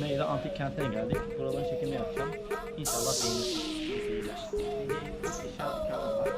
Meyra Antik Kent'e geldik. Buraların çekimini yapacağım. İnşallah beğenirsiniz. İyi seyirler. Dükkanı var.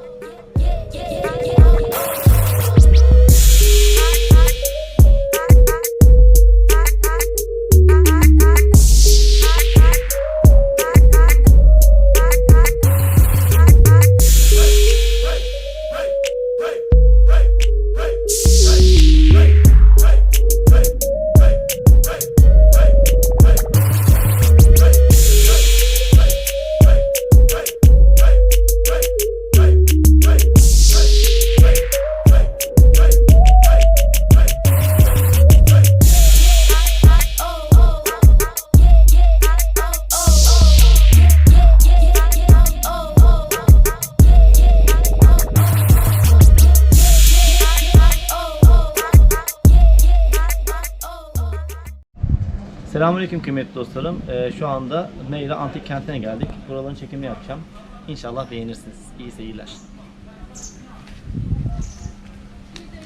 Selamünaleyküm kıymetli dostlarım. Ee, şu anda Meyra Antik Kent'e geldik. Buraların çekimini yapacağım. İnşallah beğenirsiniz. İyi seyirler.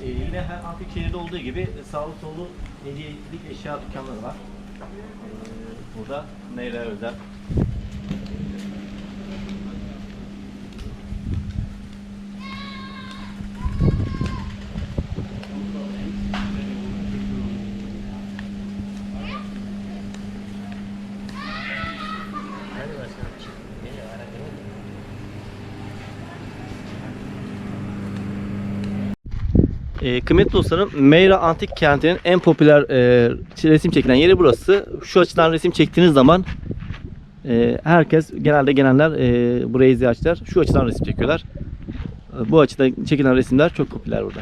Ee, yine her antik şehirde olduğu gibi sağlı sollu hediyelik eşya dükkanları var. Ee, burada Meyra özel. E, kıymetli dostlarım, Meyra Antik Kenti'nin en popüler e, resim çekilen yeri burası. Şu açıdan resim çektiğiniz zaman e, herkes, genelde gelenler e, burayı ziyaretçiler şu açıdan resim çekiyorlar. E, bu açıdan çekilen resimler çok popüler burada.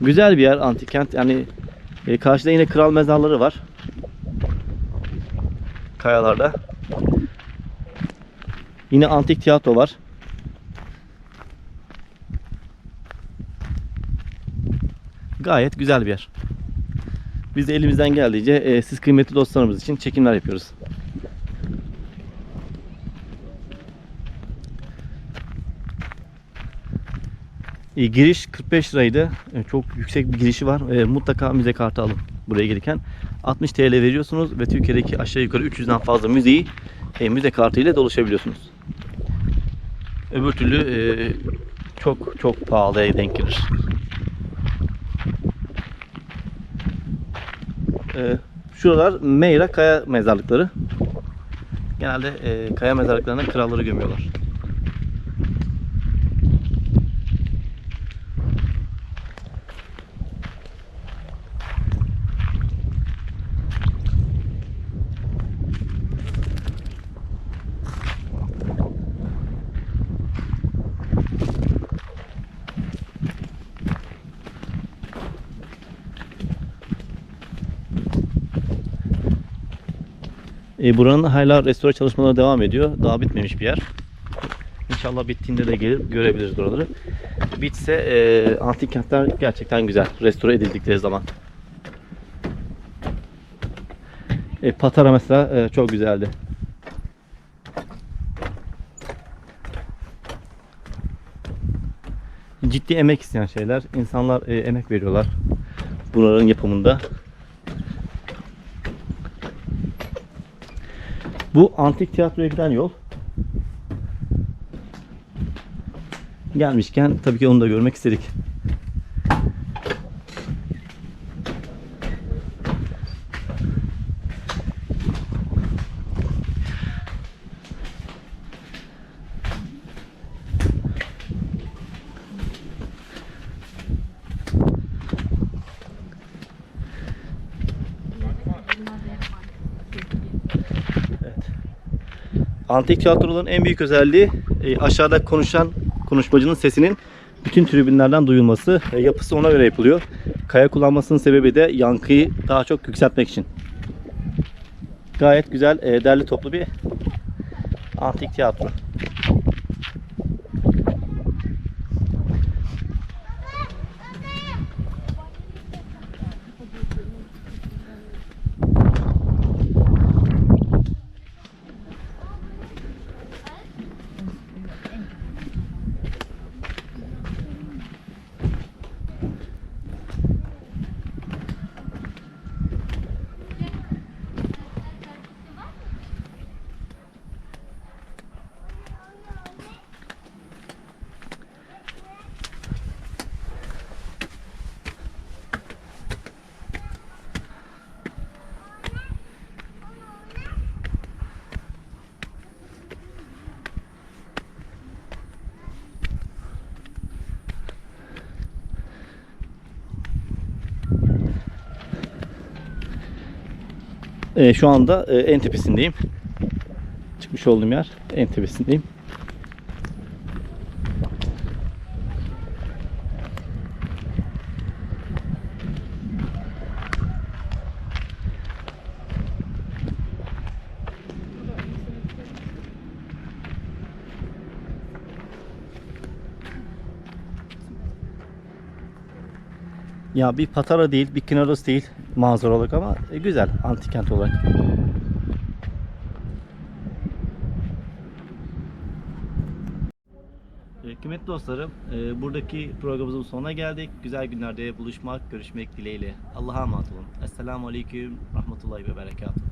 Güzel bir yer antik kent. Yani e, karşıda yine kral mezarları var. Kayalarda. Yine antik tiyatro var. Gayet güzel bir yer. Biz de elimizden geldiğince e, siz kıymetli dostlarımız için çekimler yapıyoruz. E, giriş 45 liraydı. E, çok yüksek bir girişi var. E, mutlaka müze kartı alın buraya gelirken. 60 TL veriyorsunuz ve Türkiye'deki aşağı yukarı 300'den fazla müzeyi e, müze kartı ile dolaşabiliyorsunuz. Öbür türlü e, çok çok pahalıya denk gelir. Ee, şuralar Meyra kaya mezarlıkları. Genelde e, kaya mezarlıklarına kralları gömüyorlar. E, buranın hala restore çalışmaları devam ediyor. Daha bitmemiş bir yer. İnşallah bittiğinde de gelip görebiliriz oraları. Bitse e, antik kentler gerçekten güzel. Restore edildikleri zaman. E, Patara mesela e, çok güzeldi. Ciddi emek isteyen şeyler. İnsanlar e, emek veriyorlar. Bunların yapımında. Bu antik tiyatroya giden yol. Gelmişken tabii ki onu da görmek istedik. Antik tiyatroların en büyük özelliği e, aşağıda konuşan konuşmacının sesinin bütün tribünlerden duyulması. E, yapısı ona göre yapılıyor. Kaya kullanmasının sebebi de yankıyı daha çok yükseltmek için. Gayet güzel, e, derli toplu bir antik tiyatro. E, şu anda e, en tepesindeyim. Çıkmış olduğum yer en tepesindeyim. Ya bir Patara değil, bir Kınaros değil manzara olarak ama e, güzel antik kent olarak. E, Kıymetli dostlarım, e, buradaki programımızın sonuna geldik. Güzel günlerde buluşmak, görüşmek dileğiyle. Allah'a emanet olun. Esselamu Aleyküm, Rahmetullahi ve Berekatuhu.